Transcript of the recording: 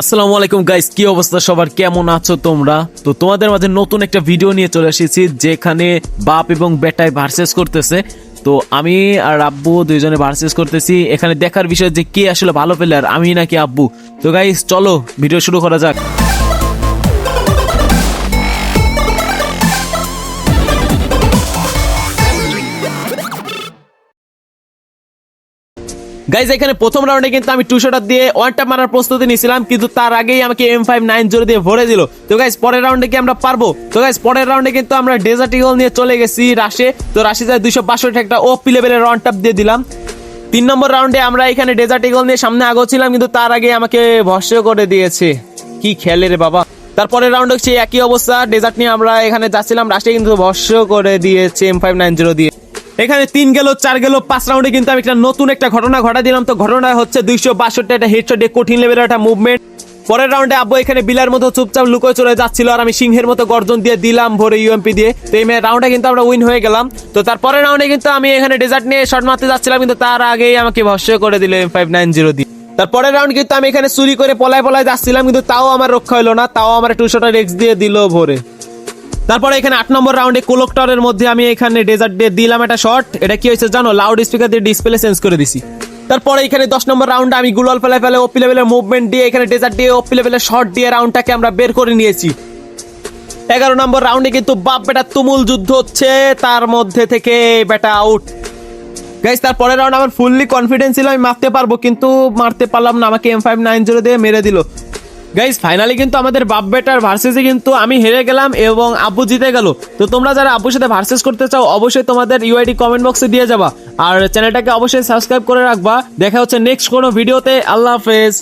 আসসালামু আলাইকুম গাইস কি অবস্থা? সবার কেমন আছো তোমরা? তো তোমাদের মাঝে নতুন একটা ভিডিও নিয়ে চলে এসেছি, যেখানে বাপ এবং বেটায় ভার্সেস করতেছে। তো আমি আর আব্বু দুইজনে ভার্সেস করতেছি। এখানে দেখার বিষয় যে কে আসলে ভালো প্লেয়ার আমি নাকি আব্বু? তো গাইস চলো ভিডিও শুরু করা যাক। গাইজ এখানে প্রথম রাউন্ডে কিন্তু আমি টু শটার দিয়ে ওয়ান টাপ মারার প্রস্তুতি নিয়েছিলাম, কিন্তু তার আগেই আমাকে এম ফাইভ নাইন জোরে দিয়ে ভরে দিল। তো গাইজ পরের রাউন্ডে কি আমরা পারব? তো গাইজ পরের রাউন্ডে কিন্তু আমরা ডেজার্ট ইগল নিয়ে চলে গেছি রাশে তো রাশে যায় দুইশো বাষট্টি একটা ওপি লেভেলের ওয়ান টাপ দিয়ে দিলাম। তিন নম্বর রাউন্ডে আমরা এখানে ডেজার্ট ইগল নিয়ে সামনে আগোছিলাম কিন্তু তার আগে আমাকে ভস্য করে দিয়েছে। কি খেলে রে বাবা। তারপরের রাউন্ডে হচ্ছে একই অবস্থা। ডেজার্ট নিয়ে আমরা এখানে যাচ্ছিলাম রাশে কিন্তু ভস্য করে দিয়েছে এম ফাইভ নাইন জিরো দিয়ে। এখানে তিন গেল, চার গেল, পাঁচ রাউন্ডে কিন্তু আমি একটা নতুন একটা ঘটনা ঘটা দিলাম। তো ঘটনা হচ্ছে দুইশো বাষট্টি, একটা হেডশট কঠিন লেভেলের একটা মুভমেন্ট পরের রাউন্ডে আব্বু এখানে বিলার মতো চুপচাপ লুকোয় চলে যাচ্ছিল আর আমি সিংহের মতো গর্জন দিয়ে দিলাম ভরে ইউএমপি দিয়ে। তো এই রাউন্ডে কিন্তু আমরা উইন হয়ে গেলাম। তো তার পরের রাউন্ডে কিন্তু আমি এখানে ডেজার্ট নিয়ে শট মারতে যাচ্ছিলাম, কিন্তু তার আগেই আমাকে ভস্য করে দিল এম ফাইভ নাইন জিরো দিয়ে। তারপরের রাউন্ড কিন্তু আমি এখানে চুরি করে পলায় পলায় যাচ্ছিলাম, কিন্তু তাও আমার রক্ষা হলো না, তাও আমার টু শটার এক্স দিয়ে দিল ভরে। তারপরে এখানে আট নম্বর রাউন্ডে কোলকটরের মধ্যে আমি এখানে ডেজার্ট দিয়ে দিলাম একটা শর্ট এটা কি হয়েছে জানো? লাউড স্পিকার দিয়ে ডিসপ্লে চেঞ্জ করে দিছি। তারপরে এখানে দশ নম্বর রাউন্ডে আমি গুলাল ফেলে ফেলে ওপি লেভেলের মুভমেন্ট দিয়ে এখানে ডেজার্ট দিয়ে ওপি লেভেলের শর্ট দিয়ে রাউন্ডটাকে আমরা বের করে নিয়েছি। এগারো নম্বর রাউন্ডে কিন্তু বাপ বেটা তুমুল যুদ্ধ হচ্ছে, তার মধ্যে থেকে বেটা আউট গাইস তারপরের রাউন্ড আমার ফুললি কনফিডেন্স ছিল, আমি মারতে পারব, কিন্তু মারতে পারলাম না। আমাকে এম ফাইভ নাইন জিরো দিয়ে মেরে দিল। গাইস ফাইনালি কিন্তু আমাদের বাপ বেটার ভার্সেসে কিন্তু আমি হেরে গেলাম এবং আব্বু জিতে গেল। তো তোমরা যারা আব্বুর সাথে ভার্সেস করতে চাও, অবশ্যই তোমাদের ইউআইডি কমেন্ট বক্সে দিয়ে যাবা। আর চ্যানেলটাকে অবশ্যই সাবস্ক্রাইব করে রাখবা। দেখা হচ্ছে নেক্সট কোনো ভিডিওতে আল্লাহ হাফেজ।